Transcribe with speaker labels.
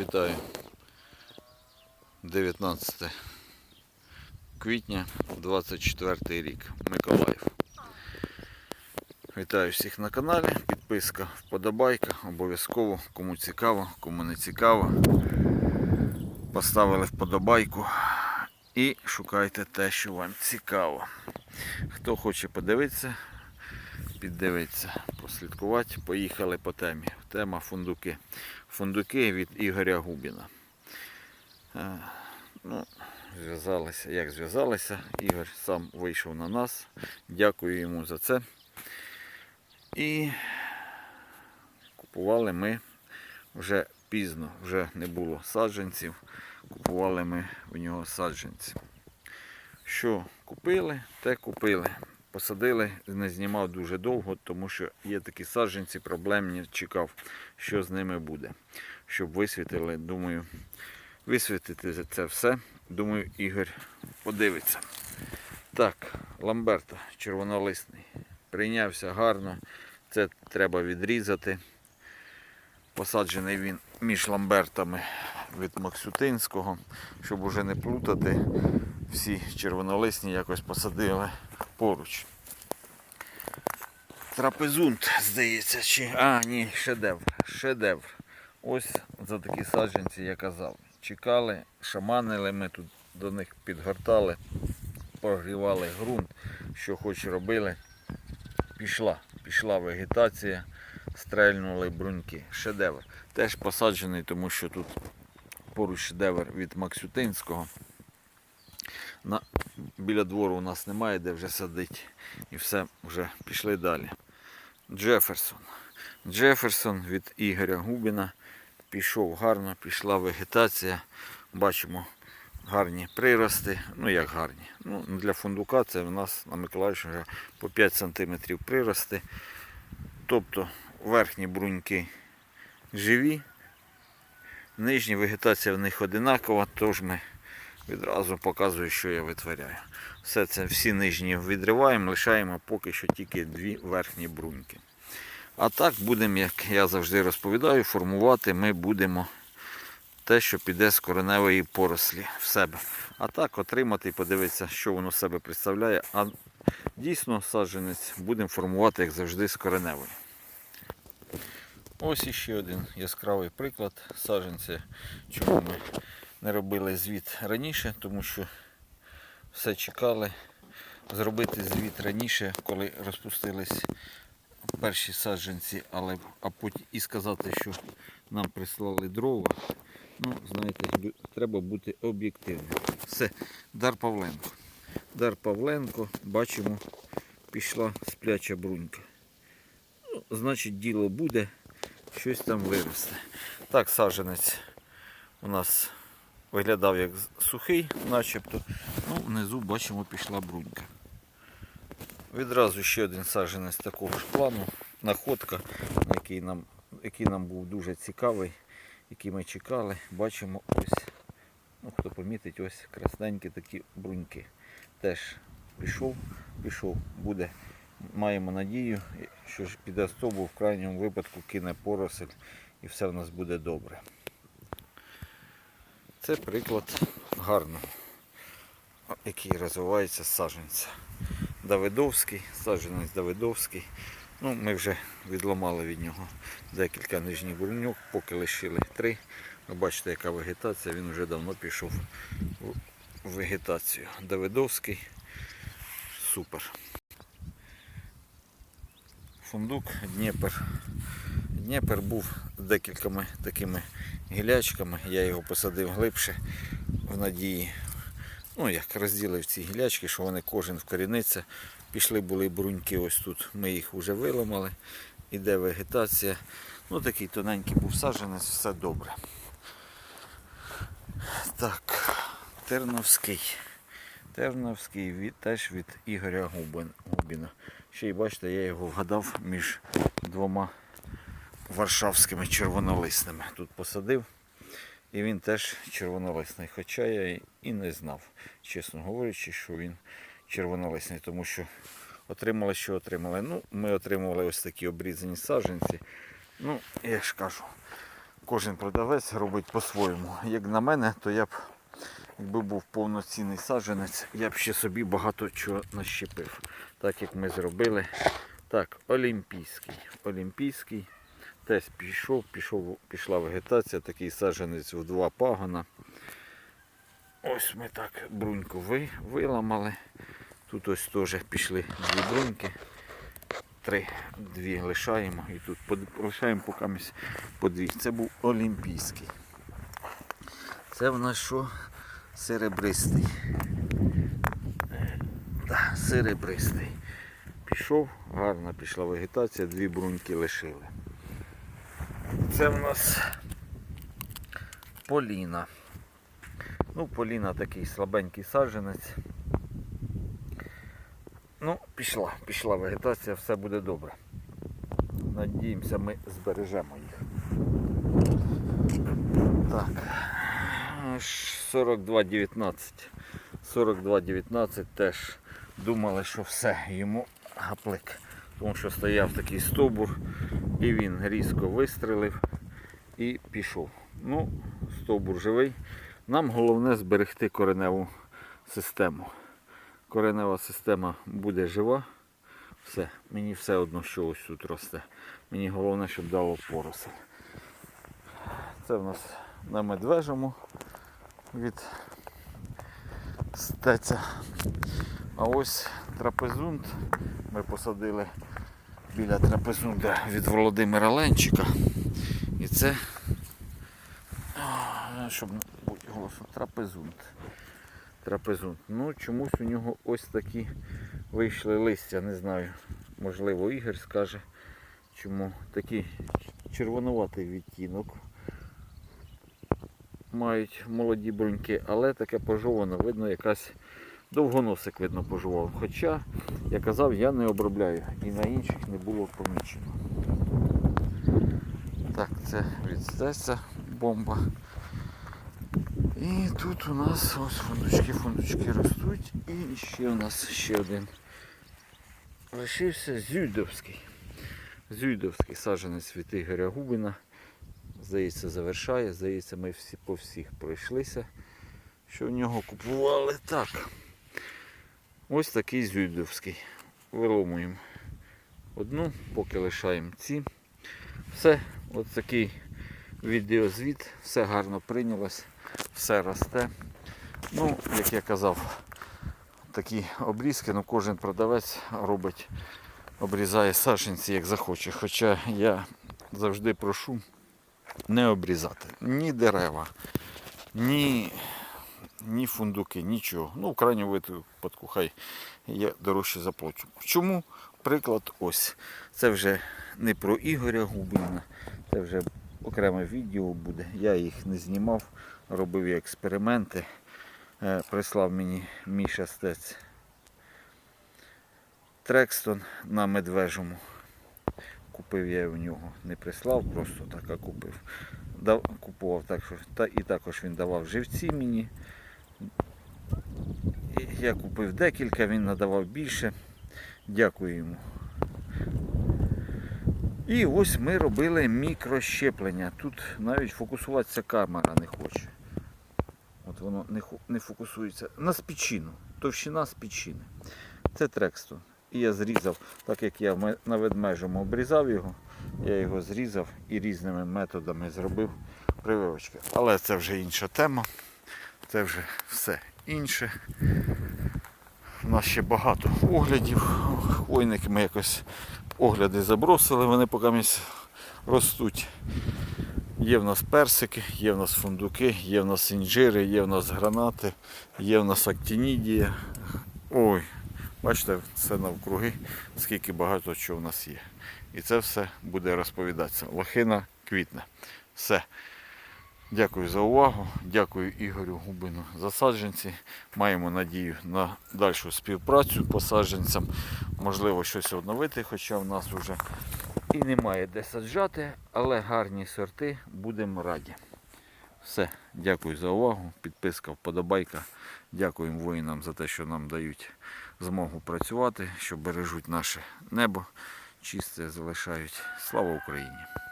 Speaker 1: Вітаю. 19 квітня 24 рік. Миколаїв. Вітаю всіх на каналі. Підписка, вподобайка. Обов'язково, кому цікаво, кому не цікаво. Поставили вподобайку і шукайте те, що вам цікаво. Хто хоче подивитися, піддивитися, прослідкувати, поїхали по темі. Тема фундуки. Фундуки від Ігоря Губіна. Е, Ну, зв'язалися, як зв'язалися. Ігор сам вийшов на нас. Дякую йому за це. І купували ми вже пізно, вже не було саджанців. Купували ми в нього саджанці. Що купили, те купили. Посадили, не знімав дуже довго, тому що є такі саджанці, проблемні, чекав, що з ними буде. Щоб висвітили, думаю, висвітити це все. Думаю, Ігор подивиться. Так, Ламберта, червонолисний. Прийнявся гарно. Це треба відрізати. Посаджений він між ламбертами від Максютинського, щоб уже не плутати. Всі червонолисні якось посадили поруч. Трапезунт, здається, чи. А, ні, шедевр. Шедевр. Ось за такі саджанці я казав. Чекали, шаманили, ми тут до них підгортали, прогрівали ґрунт, що хоч робили. Пішла, пішла вегетація, стрельнули бруньки. Шедевр. Теж посаджений, тому що тут поруч шедевр від Максютинського. На, біля двору у нас немає де вже садити. І все, вже пішли далі. Джеферсон. Джеферсон від Ігоря Губіна. Пішов гарно, пішла вегетація. Бачимо гарні прирости. Ну як гарні. Ну, для фундука це в нас на Миколаївщині вже по 5 см прирости. Тобто верхні бруньки живі, нижні вегетація в них одинакова, тож ми відразу показую, що я витворяю. Все це всі нижні відриваємо, лишаємо поки що тільки дві верхні бруньки. А так будемо, як я завжди розповідаю, формувати ми будемо те, що піде з кореневої порослі в себе. А так отримати і подивитися, що воно себе представляє. А дійсно саджанець будемо формувати, як завжди, з кореневої. Ось іще один яскравий приклад саджанця, чому ми не робили звіт раніше, тому що все чекали зробити звіт раніше, коли розпустились перші саджанці, але а потім і сказати, що нам прислали дрова. Ну, знаєте, треба бути об'єктивним. Все, Дар Павленко. Дар Павленко, бачимо, пішла спляча брунька. Ну, значить, діло буде, щось там виросте. Так, саджанець у нас виглядав як сухий, начебто. Ну, внизу бачимо, пішла брунька. Відразу ще один саджанець такого ж плану. Находка, який нам, який нам був дуже цікавий, який ми чекали. Бачимо ось, ну хто помітить, ось красненькі такі бруньки. Теж пішов, пішов, буде. Маємо надію, що ж піде стобу, в крайньому випадку кине поросель і все в нас буде добре. Це приклад гарного, який розвивається з саджанця. Давидовський, саджанець Давидовський. Ну, ми вже відламали від нього декілька нижніх бруньок, поки лишили три. Ви бачите, яка вегетація, він вже давно пішов в вегетацію. Давидовський супер. Фундук Дніпер. Дніпер був декількома такими гілячками. Я його посадив глибше в надії ну як розділив ці гілячки, що вони кожен вкоріниться. Пішли були бруньки ось тут, ми їх вже виламали. Іде вегетація. Ну такий тоненький був саджанець, все добре. Так, Терновський. Терновський від, теж від Ігоря Губіна. Ще й бачите, я його вгадав між двома варшавськими червонолисними. Тут посадив. І він теж червонолисний. Хоча я і- не знав, чесно говорячи, що він червонолисний, тому що отримали, що отримали. Ну, ми отримували ось такі обрізані саджанці. Ну, я ж кажу, кожен продавець робить по-своєму. Як на мене, то я б, якби був повноцінний саджанець, я б ще собі багато чого нащепив. Так як ми зробили. Так, олімпійський. Олімпійський. Теж пішов, пішов, пішла вегетація, такий саджанець в два пагона. Ось ми так бруньку ви, виламали. Тут ось теж пішли дві бруньки. Три, дві лишаємо і тут лишаємо поки місь по дві. Це був олімпійський. Це в нас що? Серебристий. Так, серебристий. Пішов, гарна пішла вегетація, дві бруньки лишили. Це в нас Поліна. Ну, Поліна такий слабенький саджанець. Ну, пішла, пішла вегетація, все буде добре. Надіємося, ми збережемо їх. Так. 42.19. 42.19 теж думали, що все, йому гаплик. Тому що стояв такий стовбур і він різко вистрелив і пішов. Ну, стовбур живий. Нам головне зберегти кореневу систему. Коренева система буде жива. Все, мені все одно, що ось тут росте. Мені головне, щоб дало поросль. Це в нас на медвежому від стеця. А ось трапезунт ми посадили біля трапезунта від Володимира Ленчика. І це, щоб не бути голосно, трапезунт. Трапезунт. Ну, чомусь у нього ось такі вийшли листя, не знаю. Можливо, Ігор скаже, чому такий червонуватий відтінок мають молоді бруньки, але таке пожовано, видно, якась довгоносик видно пожував. Хоча, я казав, я не обробляю і на інших не було помічено. Так, це від Стеса бомба. І тут у нас ось фундучки, фундучки ростуть. І ще у нас ще один лишився Зюйдовський. Зюйдовський саджанець від Ігоря Губина. Здається, завершає. Здається, ми всі по всіх пройшлися. Що в нього купували. Так. Ось такий Зюйдовський. Виломуємо одну, поки лишаємо ці. Все, ось такий відеозвіт, все гарно прийнялось, все росте. Ну, як я казав, такі обрізки, ну кожен продавець робить, обрізає саджанці як захоче. Хоча я завжди прошу не обрізати ні дерева, ні, ні фундуки, нічого. Ну, в крайньому випадку, хай я дорожче заплачу. Чому? Приклад ось. Це вже не про Ігоря Губина, це вже окреме відео буде. Я їх не знімав, робив експерименти. Е, Прислав мені Міша Стець Трекстон на медвежому. Купив я у нього. Не прислав, просто так, а купив. Дав, купував так, що та, і також він давав живці мені. Я купив декілька, він надавав більше. Дякую йому. І ось ми робили мікрощеплення. Тут навіть фокусуватися камера не хоче. От воно не, фокусується. На спічину. Товщина спічини. Це трекстон. І я зрізав, так як я на ведмежому обрізав його, я його зрізав і різними методами зробив прививочки. Але це вже інша тема. Це вже все інше. У нас ще багато оглядів. Хвойники ми якось огляди забросили, вони поки ростуть. Є в нас персики, є в нас фундуки, є в нас інжири, є в нас гранати, є в нас актинідія. Ой, бачите, це навкруги, скільки багато чого в нас є. І це все буде розповідатися. Лохина квітне. Все. Дякую за увагу. Дякую Ігорю Губину за саджанці. Маємо надію на дальшу співпрацю по саджанцям. Можливо, щось обновити, хоча в нас вже і немає де саджати, але гарні сорти будемо раді. Все, дякую за увагу. Підписка, вподобайка. Дякуємо воїнам за те, що нам дають змогу працювати, що бережуть наше небо, чисте залишають. Слава Україні!